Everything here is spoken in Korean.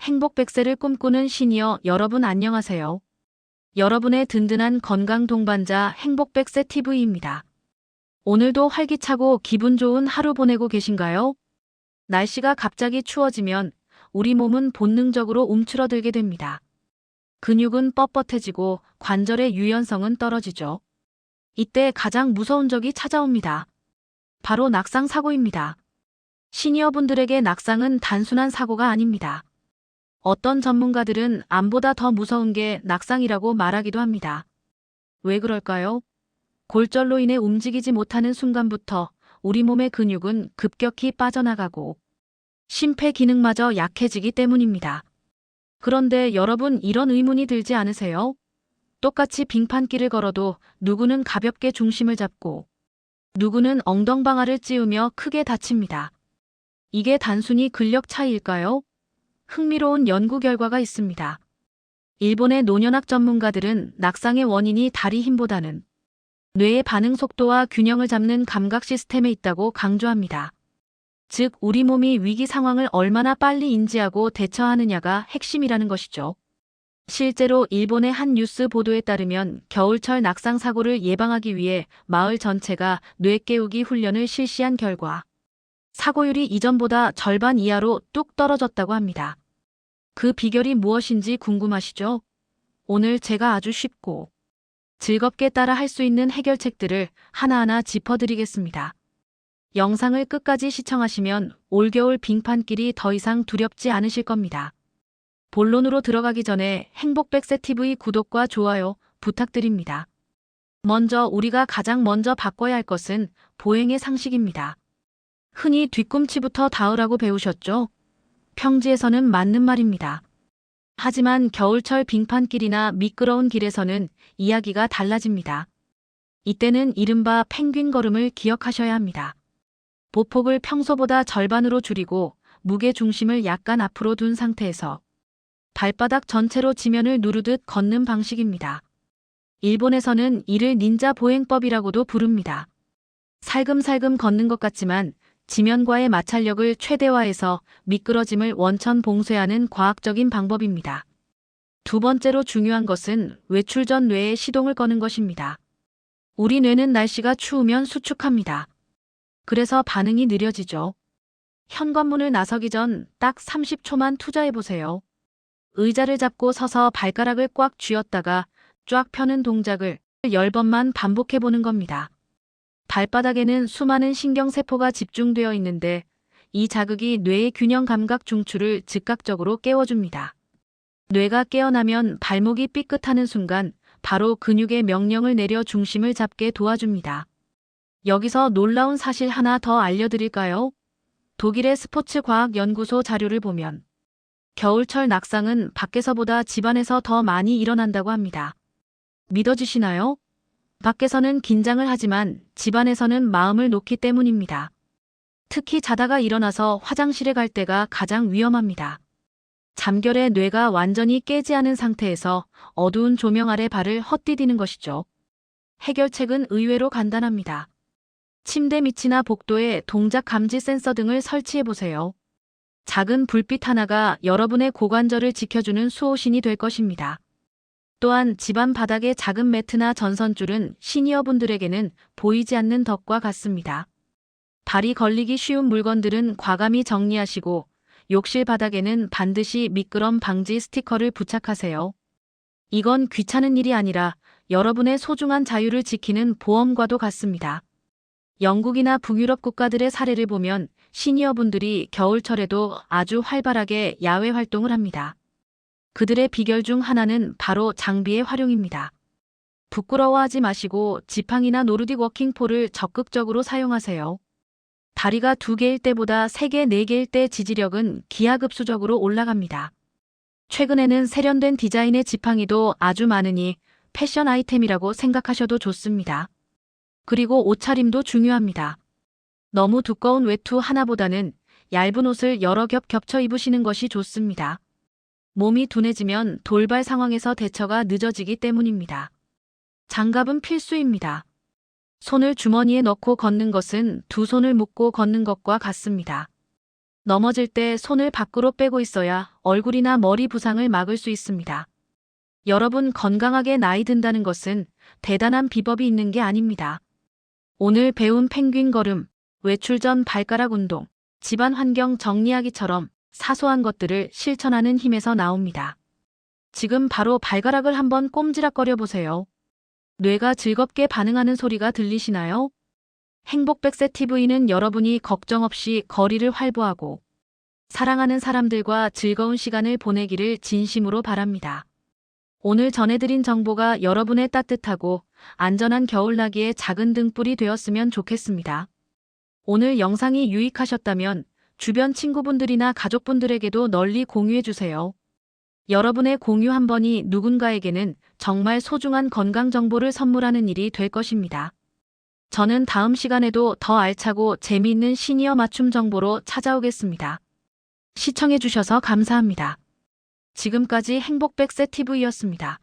행복 100세를 꿈꾸는 시니어 여러분 안녕하세요. 여러분의 든든한 건강 동반자 행복 100세 TV입니다. 오늘도 활기차고 기분 좋은 하루 보내고 계신가요? 날씨가 갑자기 추워지면 우리 몸은 본능적으로 움츠러들게 됩니다. 근육은 뻣뻣해지고 관절의 유연성은 떨어지죠. 이때 가장 무서운 적이 찾아옵니다. 바로 낙상 사고입니다. 시니어분들에게 낙상은 단순한 사고가 아닙니다. 어떤 전문가들은 암보다 더 무서운 게 낙상이라고 말하기도 합니다. 왜 그럴까요? 골절로 인해 움직이지 못하는 순간부터 우리 몸의 근육은 급격히 빠져나가고 심폐 기능마저 약해지기 때문입니다. 그런데 여러분 이런 의문이 들지 않으세요? 똑같이 빙판길을 걸어도 누구는 가볍게 중심을 잡고 누구는 엉덩방아를 찌우며 크게 다칩니다. 이게 단순히 근력 차이일까요? 흥미로운 연구 결과가 있습니다. 일본의 노년학 전문가들은 낙상의 원인이 다리 힘보다는 뇌의 반응 속도와 균형을 잡는 감각 시스템에 있다고 강조합니다. 즉, 우리 몸이 위기 상황을 얼마나 빨리 인지하고 대처하느냐가 핵심이라는 것이죠. 실제로 일본의 한 뉴스 보도에 따르면 겨울철 낙상 사고를 예방하기 위해 마을 전체가 뇌 깨우기 훈련을 실시한 결과 사고율이 이전보다 절반 이하로 뚝 떨어졌다고 합니다. 그 비결이 무엇인지 궁금하시죠? 오늘 제가 아주 쉽고 즐겁게 따라 할 수 있는 해결책들을 하나하나 짚어드리겠습니다. 영상을 끝까지 시청하시면 올겨울 빙판길이 더 이상 두렵지 않으실 겁니다. 본론으로 들어가기 전에 행복백세 TV 구독과 좋아요 부탁드립니다. 먼저 우리가 가장 먼저 바꿔야 할 것은 보행의 상식입니다. 흔히 뒤꿈치부터 닿으라고 배우셨죠? 평지에서는 맞는 말입니다. 하지만 겨울철 빙판길이나 미끄러운 길에서는 이야기가 달라집니다. 이때는 이른바 펭귄 걸음을 기억하셔야 합니다. 보폭을 평소보다 절반으로 줄이고 무게 중심을 약간 앞으로 둔 상태에서 발바닥 전체로 지면을 누르듯 걷는 방식입니다. 일본에서는 이를 닌자 보행법이라고도 부릅니다. 살금살금 걷는 것 같지만 지면과의 마찰력을 최대화해서 미끄러짐을 원천 봉쇄하는 과학적인 방법입니다. 두 번째로 중요한 것은 외출 전 뇌에 시동을 거는 것입니다. 우리 뇌는 날씨가 추우면 수축합니다. 그래서 반응이 느려지죠. 현관문을 나서기 전 딱 30초만 투자해 보세요. 의자를 잡고 서서 발가락을 꽉 쥐었다가 쫙 펴는 동작을 10번만 반복해 보는 겁니다. 발바닥에는 수많은 신경세포가 집중되어 있는데 이 자극이 뇌의 균형 감각 중추를 즉각적으로 깨워줍니다. 뇌가 깨어나면 발목이 삐끗하는 순간 바로 근육의 명령을 내려 중심을 잡게 도와줍니다. 여기서 놀라운 사실 하나 더 알려드릴까요? 독일의 스포츠 과학 연구소 자료를 보면 겨울철 낙상은 밖에서보다 집안에서 더 많이 일어난다고 합니다. 믿어지시나요? 밖에서는 긴장을 하지만 집안에서는 마음을 놓기 때문입니다. 특히 자다가 일어나서 화장실에 갈 때가 가장 위험합니다. 잠결에 뇌가 완전히 깨지 않은 상태에서 어두운 조명 아래 발을 헛디디는 것이죠. 해결책은 의외로 간단합니다. 침대 밑이나 복도에 동작 감지 센서 등을 설치해 보세요. 작은 불빛 하나가 여러분의 고관절을 지켜주는 수호신이 될 것입니다. 또한 집안 바닥의 작은 매트나 전선줄은 시니어분들에게는 보이지 않는 덕과 같습니다. 발이 걸리기 쉬운 물건들은 과감히 정리하시고 욕실 바닥에는 반드시 미끄럼 방지 스티커를 부착하세요. 이건 귀찮은 일이 아니라 여러분의 소중한 자유를 지키는 보험과도 같습니다. 영국이나 북유럽 국가들의 사례를 보면 시니어분들이 겨울철에도 아주 활발하게 야외 활동을 합니다. 그들의 비결 중 하나는 바로 장비의 활용입니다. 부끄러워하지 마시고 지팡이나 노르딕 워킹폴을 적극적으로 사용하세요. 다리가 두 개일 때보다 세 개, 네 개일 때 지지력은 기하급수적으로 올라갑니다. 최근에는 세련된 디자인의 지팡이도 아주 많으니 패션 아이템이라고 생각하셔도 좋습니다. 그리고 옷차림도 중요합니다. 너무 두꺼운 외투 하나보다는 얇은 옷을 여러 겹 겹쳐 입으시는 것이 좋습니다. 몸이 둔해지면 돌발 상황에서 대처가 늦어지기 때문입니다. 장갑은 필수입니다. 손을 주머니에 넣고 걷는 것은 두 손을 묶고 걷는 것과 같습니다. 넘어질 때 손을 밖으로 빼고 있어야 얼굴이나 머리 부상을 막을 수 있습니다. 여러분 건강하게 나이 든다는 것은 대단한 비법이 있는 게 아닙니다. 오늘 배운 펭귄 걸음, 외출 전 발가락 운동, 집안 환경 정리하기처럼 사소한 것들을 실천하는 힘에서 나옵니다. 지금 바로 발가락을 한번 꼼지락거려 보세요. 뇌가 즐겁게 반응하는 소리가 들리시나요? 행복 백세 TV는 여러분이 걱정 없이 거리를 활보하고 사랑하는 사람들과 즐거운 시간을 보내기를 진심으로 바랍니다. 오늘 전해드린 정보가 여러분의 따뜻하고 안전한 겨울나기의 작은 등불이 되었으면 좋겠습니다. 오늘 영상이 유익하셨다면 주변 친구분들이나 가족분들에게도 널리 공유해주세요. 여러분의 공유 한 번이 누군가에게는 정말 소중한 건강 정보를 선물하는 일이 될 것입니다. 저는 다음 시간에도 더 알차고 재미있는 시니어 맞춤 정보로 찾아오겠습니다. 시청해주셔서 감사합니다. 지금까지 행복백세 TV였습니다.